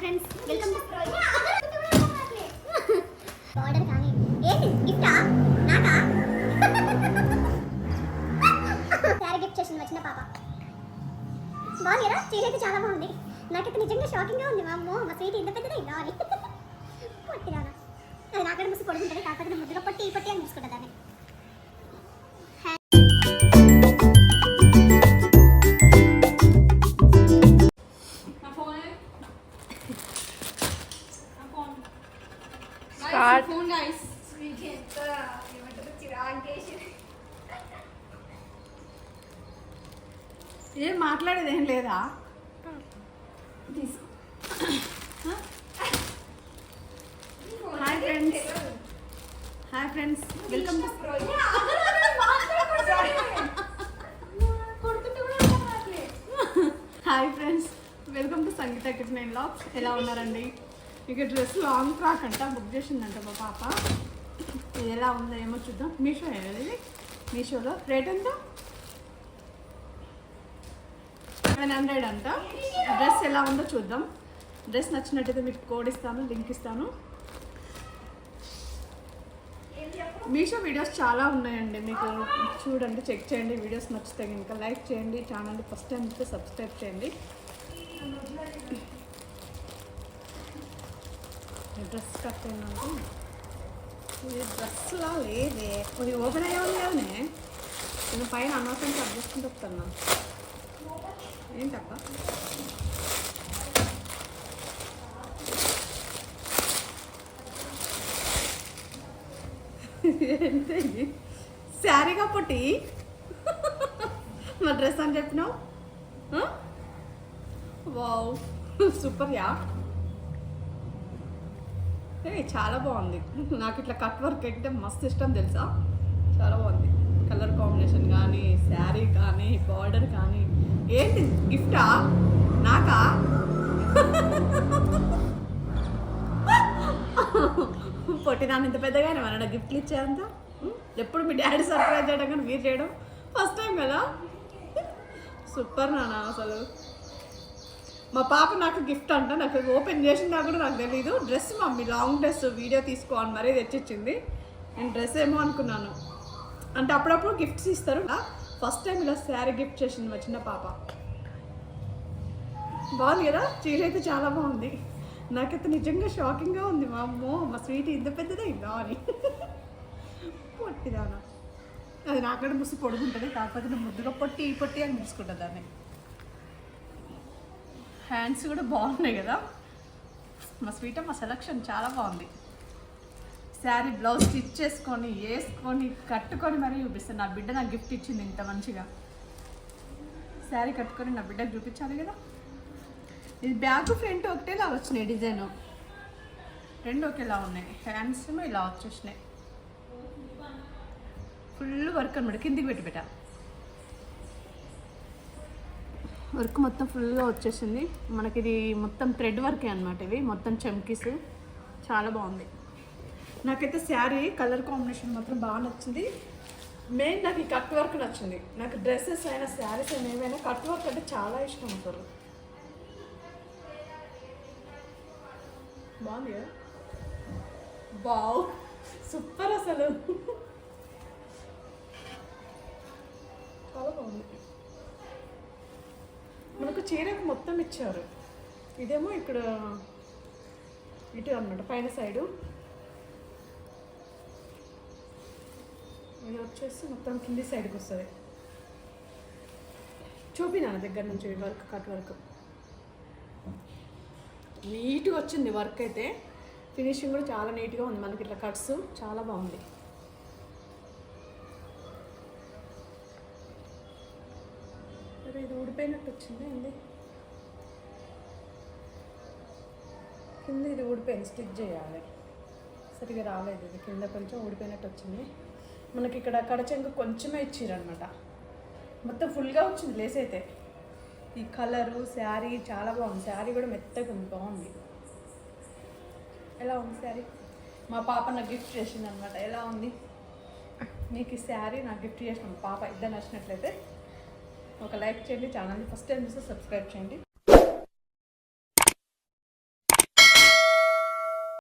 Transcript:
Friends welcome order కానీ ఏంటి గిఫ్టా నాకా గిఫ్ట్ చేసింది వచ్చిన పాప? బాగుంది కదా చీర అయితే చాలా బాగుంది. నాకైతే నిజంగా షాకింగ్గా ఉంది. మా అమ్మో మా స్వీట్ ఇంత పెద్దదే ఇలా అని. పొట్టిదానా. అది నాకడ ముసి పడుకుంటుంది కాకపోతే ముద్దుగా పట్టి ఈ పట్టి అని ఏం మాట్లాడేది ఏం లేదా? తీసుకో. Hi friends hi friends welcome hi friends welcome to Sangeetha kit నైన్ లాక్స్ ఎలా ఉన్నారండి? ఇక డ్రెస్ లాంగ్ ఫ్రాక్ అంట బుక్ చేసిందంట మా పాప. ఇది ఎలా ఉందో ఏమో చూద్దాం. మీషో ఏది మీషోలో. రేట్ ఎంత? సెవెన్ హండ్రెడ్ అంట. డ్రెస్ ఎలా ఉందో చూద్దాం. డ్రెస్ నచ్చినట్టయితే మీకు కోడ్ ఇస్తాను లింక్ ఇస్తాను. మీషో వీడియోస్ చాలా ఉన్నాయండి. మీకు చూడండి చెక్ చేయండి. వీడియోస్ నచ్చితే కనుక లైక్ చేయండి. ఛానల్ ఫస్ట్ టైం అయితే సబ్స్క్రైబ్ చేయండి. డ్రెస్ కట్ అయినా ఇది డ్రెస్లా లేదే. ఇది ఓపెన్ అయ్యే ఉంది నేను పైన అనవసరం కట్ చేసుకుంటూ వస్తున్నా ఏంటబ్బా ఏంటి? శారీ కాబట్టి మా డ్రెస్ అని చెప్పినావు? Wow super yeah. ఏ చాలా బాగుంది. నాకు ఇట్లా కట్ వర్క్ అంటే మస్తు ఇష్టం తెలుసా? చాలా బాగుంది. కలర్ కాంబినేషన్ కానీ శారీ కానీ బార్డర్ కానీ. ఏంటి గిఫ్టా? నాకా? పొట్టిదాన్ని ఇంత పెద్దగానే మన గిఫ్ట్లు ఇచ్చేంత ఎప్పుడు మీ డాడీ సర్ప్రైజ్ చేయడం కానీ మీరు చేయడం? ఫస్ట్ టైం కదా? సూపర్ నాన్న అసలు. మా పాప నాకు గిఫ్ట్ అంట. నాకు ఓపెన్ చేసిందా కూడా నాకు తెలీదు. Dress mummy long dress video తీసుకో అని మరీ తెచ్చిచ్చింది. నేను డ్రెస్ ఏమో అనుకున్నాను. అంటే అప్పుడప్పుడు గిఫ్ట్స్ ఇస్తారు ఫస్ట్ టైం ఇలా శారీ గిఫ్ట్ చేసింది మా చిన్న పాప. బాగుంది కదా? చీర అయితే చాలా బాగుంది. నాకైతే నిజంగా షాకింగ్గా ఉంది. మా అమ్మో మా స్వీట్ ఇంత పెద్దదే ఇద్దా అని. పొట్టిదానా. అది నాకడ ముసి పొడుగుంటుంది కాకపోతే నేను ముద్దుగా పొట్టి ఈ పొట్టి అని ముడుచుకుంటుంది దాన్ని. హ్యాండ్స్ కూడా బాగున్నాయి కదా? మా స్వీట్ మా సెలక్షన్ చాలా బాగుంది. శారీ బ్లౌజ్ స్టిచ్ చేసుకొని వేసుకొని కట్టుకొని మరీ చూపిస్తాను. నా బిడ్డ నాకు గిఫ్ట్ ఇచ్చింది ఇంత మంచిగా. శారీ కట్టుకొని నా బిడ్డకు చూపించాలి కదా? ఇది బ్యాక్ ఫ్రంట్ ఒకటేలా వచ్చినాయి డిజైన్. రెండు ఒకేలా ఉన్నాయి. హ్యాండ్స్ ఏమో ఇలా వచ్చేసినాయి. ఫుల్ వర్క్ అనమాట కిందికి పెట్టి పెట్టా. వర్క్ మొత్తం ఫుల్గా వచ్చేసింది. మనకి ఇది మొత్తం థ్రెడ్ వర్కే అనమాట ఇవి. మొత్తం చమ్కీస్ చాలా బాగుంది. నాకైతే శారీ కలర్ కాంబినేషన్ మాత్రం బాగా నచ్చింది. మెయిన్ నాకు ఈ కట్ వర్క్ నచ్చింది. నాకు డ్రెస్సెస్ అయినా శారీస్ అయినా ఏమైనా కట్ వర్క్ అంటే చాలా ఇష్టం అసలు. బాగుంది బావ్ సూపర్ అసలు. చాలా బాగుంది. మనకు చీరకు మొత్తం ఇచ్చారు. ఇదేమో ఇక్కడ ఇటు అనమాట పైన సైడు. ఇది వచ్చేసి మొత్తం కింది సైడ్కి వస్తుంది. చూపినా దగ్గర నుంచి వర్క్ కట్ వర్క్ నీట్గా వచ్చింది వర్క్ అయితే. ఫినిషింగ్ కూడా చాలా నీట్గా ఉంది మనకి ఇట్లా కట్స్ చాలా బాగుంది. సరే ఇది ఊడిపోయినట్టు వచ్చింది ఏంది? కింద ఇది ఊడిపోయింది స్టిచ్ చేయాలి. సరిగా రాలేదు ఇది కింద కొంచెం ఊడిపోయినట్టు వచ్చింది. మనకి ఇక్కడ కడచెంగు కొంచెమే ఇచ్చిరనమాట మొత్తం ఫుల్గా వచ్చింది లేస్ అయితే ఈ కలరు శారీ చాలా బాగుంది. శారీ కూడా మెత్తగా ఉంది బాగుంది. ఎలా ఉంది శారీ? మా పాప నాకు గిఫ్ట్ చేసింది అనమాట ఎలా ఉంది? నీకు ఈ శారీ నాకు గిఫ్ట్ చేసిన మా పాప ఇద్దరు నచ్చినట్లయితే ఒక లైక్ చేయండి ఛానల్ని ఫస్ట్ టైం చూస్తే సబ్స్క్రైబ్ చేయండి.